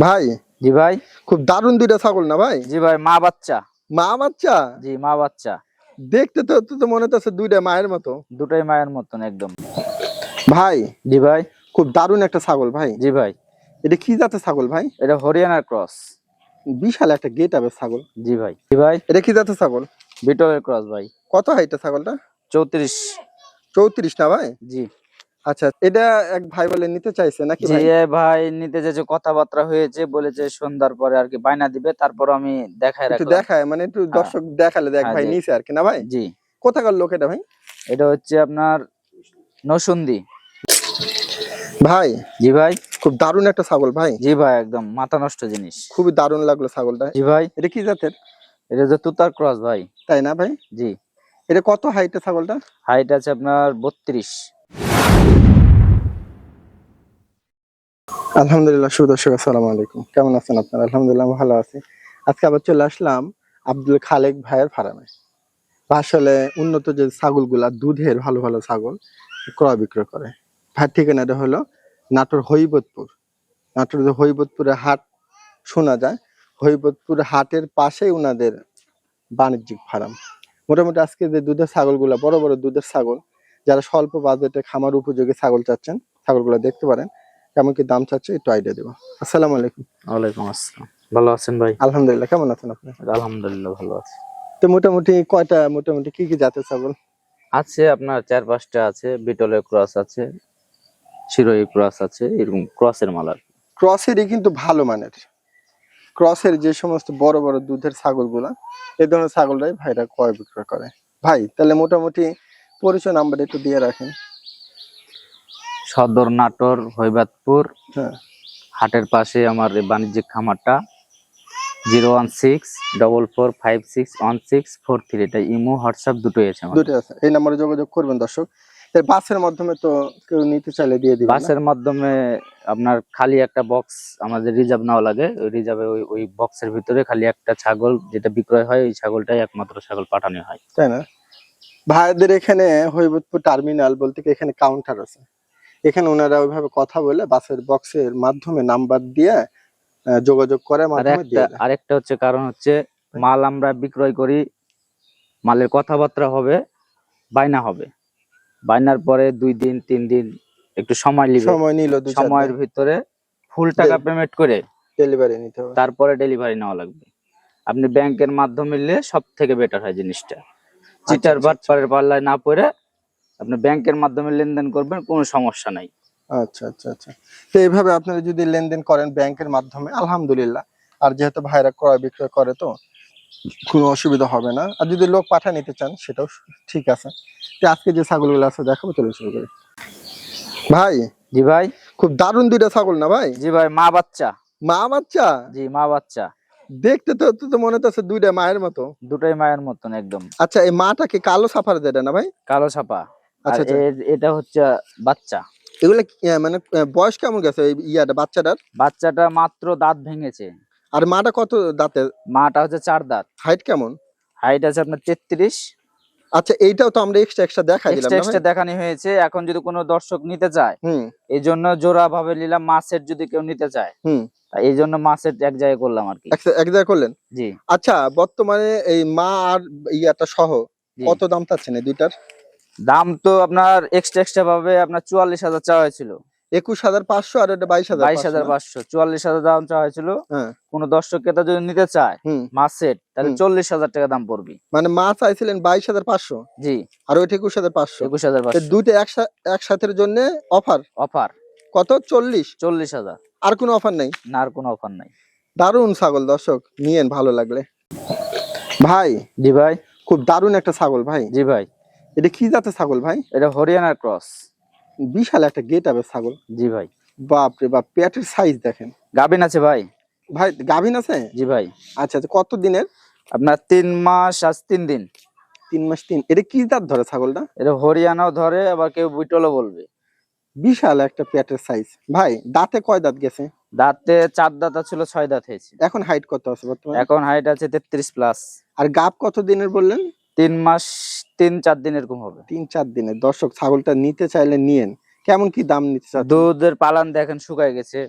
ভাই? জি ভাই। খুব দারুণ দুইটা ছাগল না ভাই? জি ভাই মা বাচ্চা। মা বাচ্চা? জি মা বাচ্চা। দেখতে তো তো তো মনে হচ্ছে দুইটা মায়ের মতো। দুটোই মায়ের মতন একদম। ভাই? জি ভাই। খুব দারুণ একটা ছাগল ভাই। জি ভাই। এটা কি জাতের ছাগল ভাই? এটা হরিয়ানার ক্রস। বিশাল একটা গেট আপের ছাগল। জি ভাই। জি ভাই। এটা কি জাতের ছাগল? বিটলের ক্রস ভাই। কত হাইটা ছাগলটা? চৌত্রিশ। চৌত্রিশ না ভাই? জি। আচ্ছা এটা এক ভাই বলে নিতে চাইছে নাকি জি ভাই? এ ভাই নিতে যে কথাবার্তা হয়েছে বলেছে সন্ধ্যার পরে আর কি বায়না দিবে তারপর আমি দেখাই রাখলাম। দেখায় মানে একটু হ্যাঁ। দর্শক দেখালে দেখ হ্যাঁ, ভাই। নিছে আর কি না ভাই? জি। কোথাকার লোক এটা ভাই? এটা হচ্ছে আপনার নসুন্দি। ভাই? জি ভাই। খুব দারুণ একটা ছাগল ভাই। জি ভাই একদম মাথা নষ্ট জিনিস। খুবই দারুণ লাগল ছাগলটা। জি ভাই। এটা কি জাতের? এটা যে তুতার ক্রস ভাই। তাই না ভাই? জি। এটা কত হাইটের ছাগলটা? হাইট আছে আপনার বত্রিশ। আলহামদুলিল্লাহ সুদর্শক আসসালামু আলাইকুম। কেমন আছেন আপনারা? আলহামদুলিল্লাহ, ভালো আছি। আজকে আবার চলে আসলাম আব্দুল খালেক ভাইয়ের ফার্মে। আসলে উন্নত যে ছাগলগুলা, দুধের ভালো ভালো ছাগল ক্রয় বিক্রয় করে। ভাইয়ের ঠিকানাটা হলো নাটোর হৈবতপুর। নাটোর যে হৈবতপুরে হাট শোনা যায়, হৈবতপুর হাটের পাশেই উনাদের বাণিজ্যিক ফার্ম। মোটামুটি আজকে যে দুধের ছাগলগুলা, বড় বড় দুধের ছাগল যারা স্বল্প বাজেটে খামার উপযোগী ছাগল চাচ্ছেন ছাগলগুলো দেখতে পারেন। কেমন কি দাম চাচ্ছে একটু আইডিয়া দেবো। আসসালামু আলাইকুম। ওয়ালাইকুম আসসালাম। ভালো আছেন ভাই? আলহামদুলিল্লাহ কেমন আছেন আপনি? আলহামদুলিল্লাহ ভালো আছি। তো মোটামুটি কয়টা মোটামুটি কি কি জাতের ছাগল? আছে আপনার চার পাঁচটা আছে বিটলের ক্রস আছে শিরোই ক্রস আছে এরকম ক্রসের মাল আর ক্রসেরই কিন্তু ভালো মানের। ক্রসের যে সমস্ত বড় বড় দুধের ছাগলগুলা এই ধরনের ছাগলটাই ভাইরা ক্রয় বিক্রয় করে। ভাই তাহলে মোটামুটি পরিচয় নাম্বার একটু দিয়ে রাখেন। সদর নাটোর হৈবাতপুর। হ্যাঁ। হাটের পাশে আমার এই বাণিজ্যিক খামারটা। Zero one six double four five six one six four three. এটা ইমো হোয়াটসঅ্যাপ দুটোই আছে আমার। দুটো আছে। এই নাম্বারে যোগাযোগ করবেন দর্শক। বাসের মাধ্যমে তো কেউ নিতে চাইলে দিয়ে দিবেন না? বাসের মাধ্যমে আপনার খালি একটা বক্স আমাদের রিজার্ভ নেওয়া লাগে। ওই রিজার্ভে ওই ওই বক্সের ভিতরে খালি একটা ছাগল যেটা বিক্রয় হয় ওই ছাগলটাই একমাত্র ছাগল পাঠানো হয়। তাই না? ভাইদের এখানে হৈবতপুর টার্মিনাল বলতে কি এখানে কাউন্টার আছে। এখানে ওনারা ওইভাবে কথা বলে বাসের বক্সের মাধ্যমে নাম্বার দিয়ে যোগাযোগ করে আর একটা আরেকটা হচ্ছে কারণ হচ্ছে মাল আমরা বিক্রয় করি মালের কথাবার্তা হবে বায়না হবে। বায়নার পরে দুই দিন তিন দিন একটু সময় নিবে। সময় নিল সময়ের ভিতরে ফুল টাকা পেমেন্ট করে ডেলিভারি নিতে হবে। তারপরে ডেলিভারি নেওয়া লাগবে। আপনি ব্যাংকের মাধ্যমে নিলে সব থেকে বেটার হয় জিনিসটা। চিটার আচ্ছা, বাটপারের পাল্লায় না পড়ে আপনি ব্যাংকের মাধ্যমে লেনদেন করবেন কোনো সমস্যা নাই। আচ্ছা আচ্ছা আচ্ছা। তো এইভাবে আপনারা যদি লেনদেন করেন ব্যাংকের মাধ্যমে আলহামদুলিল্লাহ। আর যেহেতু ভাইরা ক্রয় বিক্রয় করে তো কোনো অসুবিধা হবে না। আর যদি লোক পাঠিয়ে নিতে চান সেটাও ঠিক আছে। তো আজকে যে ছাগলগুলো আছে দেখাবো চলে শুরু করি। ভাই? জি ভাই। খুব দারুণ দুইটা ছাগল না ভাই? জি ভাই মা বাচ্চা। মা বাচ্চা? জি মা বাচ্চা। দেখতে তো তো মনে হচ্ছে দুইটা মায়ের মতো। দুটাই মায়ের মতন একদম। আচ্ছা এই মাটা কি কালো সাফার যেটা না ভাই? কালো ছাপা। আর আচ্ছা আচ্ছা। এটা হচ্ছে বাচ্চা। এগুলা মানে বয়স কেমন গেছে ইয়াটা বাচ্চাটার? বাচ্চাটা মাত্র দাঁত ভেঙেছে। আর মাটা কত দাঁতের? মাটা হচ্ছে চার দাঁত। হাইট কেমন? হাইট আছে আপনার তেত্রিশ। আচ্ছা এইটাও তো আমরা এক্সট্রা এক্সট্রা দিলাম এক্সট্রা দেখানি হয়েছে। এখন যদি কোনো দর্শক নিতে চায় হুম। এই জন্য জোড়া ভাবে নিলাম মাছের যদি কেউ নিতে চায়। এই জন্য মাছের এক জায়গায় করলাম আর কি। এক- জায়গায় করলেন? জি। আচ্ছা বর্তমানে এই মা আর ইয়াটা সহ কত দাম চাচ্ছেন এই দুইটার? দাম তো আপনার এক্সট্রা এক্সট্রা ভাবে আপনার চুয়াল্লিশ হাজার চাওয়া হয়েছিল। একুশ হাজার পাঁচশো আর এটা বাইশ হাজার বাইশ হাজার পাঁচশো। চুয়াল্লিশ হাজার দাম চাওয়া হয়েছিল। হ্যাঁ। কোনো দর্শক ক্রেতা যদি নিতে চায় মাছের তাহলে। চল্লিশ হাজার টাকা দাম পড়বে। মানে মা চাইছিলেন বাইশ হাজার পাঁচশো? জি। আর ওইটা একুশ হাজার পাঁচশো। একুশ হাজার পাঁচশো। দুইটা একসা- একসাথের জন্য অফার অফার কত? চল্লিশ? চল্লিশ হাজার। আর কোনো অফার নেই? না আর কোনো অফার নাই। দারুণ ছাগল দর্শক। নিয়েন ভালো লাগলে। ভাই জি ভাই। খুব দারুণ একটা ছাগল ভাই। জি ভাই। এটা কি জাতের ছাগল ভাই? এটা হরিয়ানার ক্রস। বিশাল একটা গেট আপের ছাগল। জি ভাই। বাপ রে বাপ পেটের সাইজ দেখেন। গাভিন আছে ভাই। ভাই গাভিন আছে? জি ভাই। আচ্ছা আচ্ছা কত দিনের? আপনার তিন মাস আজ তিন দিন। তিন মাস তিন। এটা কি দাঁত ধরে ছাগলটা? এটা হরিয়ানাও ধরে আবার কেউ বিটলও বলবে। বিশাল একটা পেটের সাইজ ভাই দাঁতে কয় দাঁত গেছে? দাঁতে চার দাঁত ছিল ছয় দাঁত হয়েছে। এখন হাইট কত আছে বর্তমানে? এখন হাইট আছে তেত্রিশ প্লাস আর গাপ কত দিনের বললেন? তিন মাস তিন চার দিন এরকম হবে। তিন চার দিনের দর্শক ছাগলটা নিতে চাইলে নিয়েন। কেমন কি দাম নিতে চাচ্ছেন? দুধের পালান দেখেন শুকায় গেছে।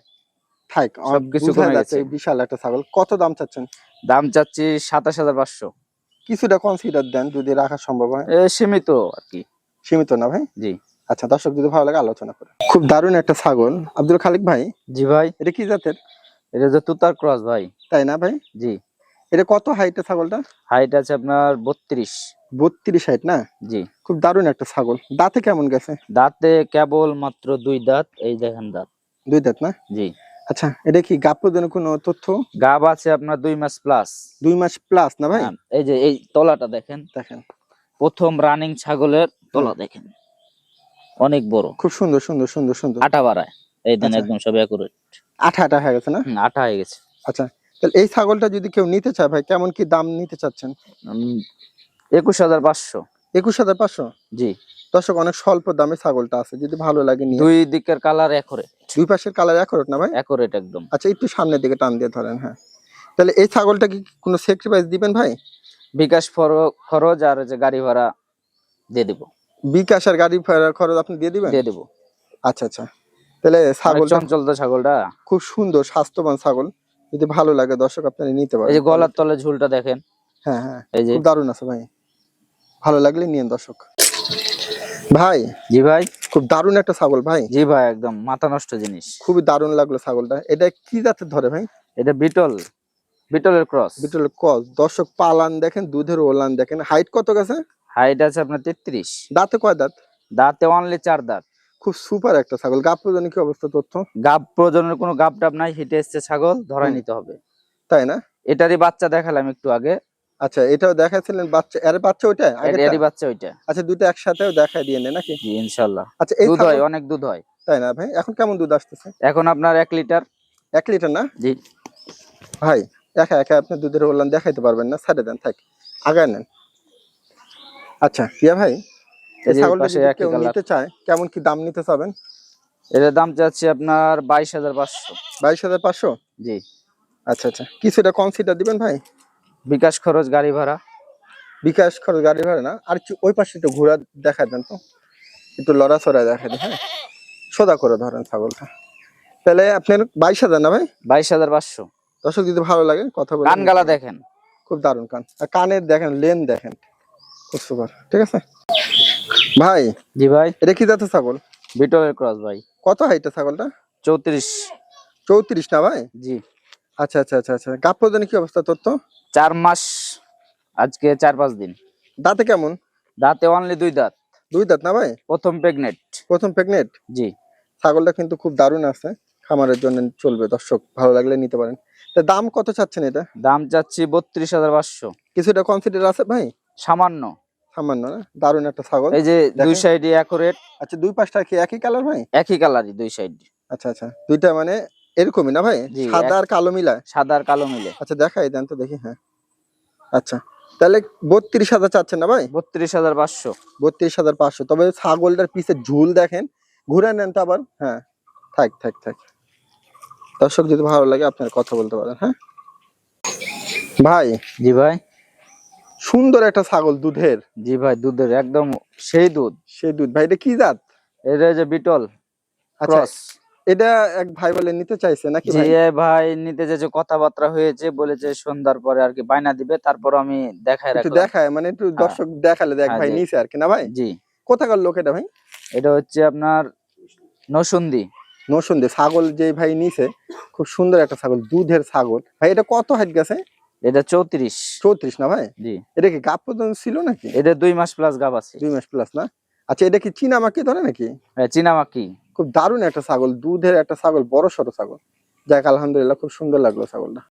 থাক আমার সবকিছু কমে গেছে। বিশাল একটা ছাগল। কত দাম চাচ্ছেন? দাম চাচ্ছি সাতাশ হাজার পাঁচশো। কিছুটা কনসিডার দেন যদি রাখা সম্ভব হয়। সীমিত আর কি। সীমিত না ভাই? জি। আচ্ছা দর্শক যদি ভালো লাগে আলোচনা করে। খুব দারুণ একটা ছাগল। আব্দুল খালিক ভাই জি ভাই। এটা কি জাতের? এটা যে তুতার ক্রস ভাই। তাই না ভাই? জি। এটা কত হাইটের ছাগলটা? হাইট আছে আপনার বত্রিশ। বত্রিশ হাইট না? জি। খুব দারুণ একটা ছাগল। দাঁতে কেমন গেছে? দাঁতে কেবল মাত্র দুই দাঁত এই দেখেন দাঁত। দুই দাঁত না? জি। আচ্ছা এটা কি গাপ প্রদানের কোনো তথ্য? গাব আছে আপনার দুই মাস প্লাস দুই মাস প্লাস না ভাই? এই যে এই তলাটা দেখেন। দেখেন। প্রথম রানিং ছাগলের তলা দেখেন। অনেক বড়। খুব সুন্দর সুন্দর সুন্দর সুন্দর। আটা বাড়ায়। এই দেন আচ্ছা। একদম সব একুরেট আঠা আঠা হয়ে গেছে না? আটা হয়ে গেছে। আচ্ছা তাহলে এই ছাগলটা যদি কেউ নিতে চায় ভাই কেমন কি দাম নিতে চাচ্ছেন? একুশ হাজার পাঁচশো। একুশ হাজার পাঁচশো? জি। দর্শক অনেক স্বল্প দামে ছাগলটা আছে যদি ভালো লাগে নিয়ে। দুই দিকের কালার একরে দুই পাশের কালার এক না ভাই? একরেট একদম। আচ্ছা একটু সামনের দিকে টান দিয়ে ধরেন হ্যাঁ। তাহলে এই ছাগলটা কি কোনো সেক্রিফাইস দিবেন ভাই? বিকাশ ফর- খরচ আর যে গাড়ি ভাড়া দিয়ে দেবো। বিকাশ আর গাড়ি ভাড়ার খরচ আপনি দিয়ে দিবেন? দিয়ে দেবো। আচ্ছা আচ্ছা। তাহলে অনেক ছাগলটা চঞ্চল তো ছাগলটা। খুব সুন্দর স্বাস্থ্যবান ছাগল। যদি ভালো লাগে দর্শক আপনারা নিতে পারেন। এই যে গলার তলে ঝুলটা দেখেন। হ্যাঁ হ্যাঁ। এই যে খুব দারুণ আছে ভাই। ভালো লাগলে নিয়েন দর্শক। ভাই জি ভাই। খুব দারুণ একটা ছাগল ভাই। জি ভাই একদম মাথা নষ্ট জিনিস। খুবই দারুণ লাগল ছাগলটা। এটা কি জাতের ধরে ভাই? এটা বিটল। বিটলের ক্রস। বিটলের ক্রস। দর্শক পালান দেখেন দুধের ওলান দেখেন। হাইট কত গেছে? হাইট আছে আপনার তেত্রিশ। দাঁতে কয় দাঁত? দাঁতে অনলি চার দাঁত। খুব সুপার একটা ছাগল। গাপ প্রদানে কি অবস্থা তথ্য? গাব প্রজনের কোনো গাব টাপ নাই হিটে এসছে ছাগল ধরাই নিতে হবে। তাই না? এটারই বাচ্চা দেখালাম একটু আগে। আচ্ছা এটাও দেখাচ্ছিলেন বাচ্চা এর বাচ্চা ওইটা? এর- এরই বাচ্চা ওইটা। আচ্ছা দুটো একসাথেও দেখাই দিয়ে নেন নাকি? জি ইনশাল্লাহ আচ্ছা এই দুধ হয় অনেক দুধ হয়। তাই না ভাই? এখন কেমন দুধ আসতেছে? এখন আপনার এক লিটার। এক লিটার না? জি। ভাই একা একা আপনি দুধের ওলান দেখাইতে পারবেন না। ছেড়ে দেন থাক। আগায় নেন। আচ্ছা প্রিয়া ভাই এই ছাগলটা যদি কেউ নিতে চায় কেমন কি দাম নিতে চাবেন? এটার দাম চাচ্ছি আপনার বাইশ হাজার পাঁচশো। বাইশ হাজার পাঁচশো? জি। আচ্ছা আচ্ছা। কিছুটা কনসিডার দিবেন ভাই? বিকাশ খরচ গাড়ি ভাড়া। বিকাশ খরচ গাড়ি ভাড়া না? আর ওই পাশে একটু ঘোরা দেখা দেন তো। একটু লড়াচড়া দেখা দেন হ্যাঁ? সোজা করে ধরেন ছাগলটা। তাহলে আপনার বাইশ হাজার না ভাই? বাইশ হাজার পাঁচশো। দর্শক যদি ভালো লাগে কথা বলে কান গালা দেখেন। খুব দারুণ কান। আর কানের দেখেন লেন দেখেন। খুব সুপার ঠিক আছে? ভাই জি ভাই। এটা কি জাতের ছাগল? বিটলের ক্রস ভাই। কত ছাগলটা? চৌত্রিশ। চৌত্রিশ না ভাই? জি। আচ্ছা আচ্ছা আচ্ছা আচ্ছা। গাপ কি অবস্থা তোর তো? চার মাস আজকে চার পাঁচ দিন। দাঁতে কেমন? দাঁতে অনলি দুই দাঁত। দুই দাঁত না ভাই? প্রথম প্রেগনেন্ট প্রথম প্রেগনেন্ট জি। ছাগলটা কিন্তু খুব দারুণ আছে। খামারের জন্য চলবে। দর্শক ভালো লাগলে নিতে পারেন। তা দাম কত চাচ্ছেন এটা? দাম চাচ্ছি বত্রিশ হাজার পাঁচশো। কিছুটা কনসিডার আছে ভাই? সামান্য। সামান্য না? দারুণ একটা ছাগল। এই যে দুই। সাইডে অ্যাকুরেট আচ্ছা দুই পাঁচটা কি একই কালার ভাই? একই কালারই দুই সাইড আচ্ছা আচ্ছা। দুইটা মানে এরকমই না ভাই? সাদা আর কালো মিলা সাদা আর কালো মিলে। আচ্ছা দেখাই দেন তো দেখি হ্যাঁ। আচ্ছা তাহলে বত্রিশ হাজার চাচ্ছেন না ভাই? বত্রিশ হাজার পাঁচশো। বত্রিশ হাজার পাঁচশো। তবে ছাগলটার পিছে ঝুল দেখেন। ঘুরে নেন তো আবার হ্যাঁ। থাক থাক থাক। দর্শক যদি ভালো লাগে আপনার কথা বলতে পারেন হ্যাঁ। ভাই জি ভাই। সুন্দর একটা ছাগল দুধের। জি ভাই দুধের একদম সেই দুধ। সেই দুধ। ভাই এটা কি জাত? এটা যে বিটল। আচ্ছা এটা এক ভাই বলে নিতে চাইছে নাকি জি ভাই? ভাই নিতে যে কথাবার্তা হয়েছে বলেছে সন্ধ্যার পরে আর কি বায়না দিবে তারপর আমি দেখাই একটু দেখায় মানে একটু হ্যাঁ। দর্শক দেখালে দেখ হ্যাঁ, ভাই নিছে আর কি না ভাই? জি। কোথাকার লোক এটা ভাই? এটা হচ্ছে আপনার নসুন্দি। নসুন্দে ছাগল যে ভাই নিছে খুব সুন্দর একটা ছাগল দুধের ছাগল। ভাই এটা কত হাইট গেছে? এটা চৌত্রিশ। চৌত্রিশ না ভাই? জি। এটা কি গাপ পর্যন্ত ছিল নাকি? এটা দুই মাস প্লাস গাভ আছে। দুই মাস প্লাস না? আচ্ছা এটা কি চীনা মাকে ধরে নাকি? চিনামাকি খুব দারুণ একটা ছাগল দুধের একটা ছাগল বড় সড়ো ছাগল। যাক আলহামদুলিল্লাহ খুব সুন্দর লাগল ছাগলটা।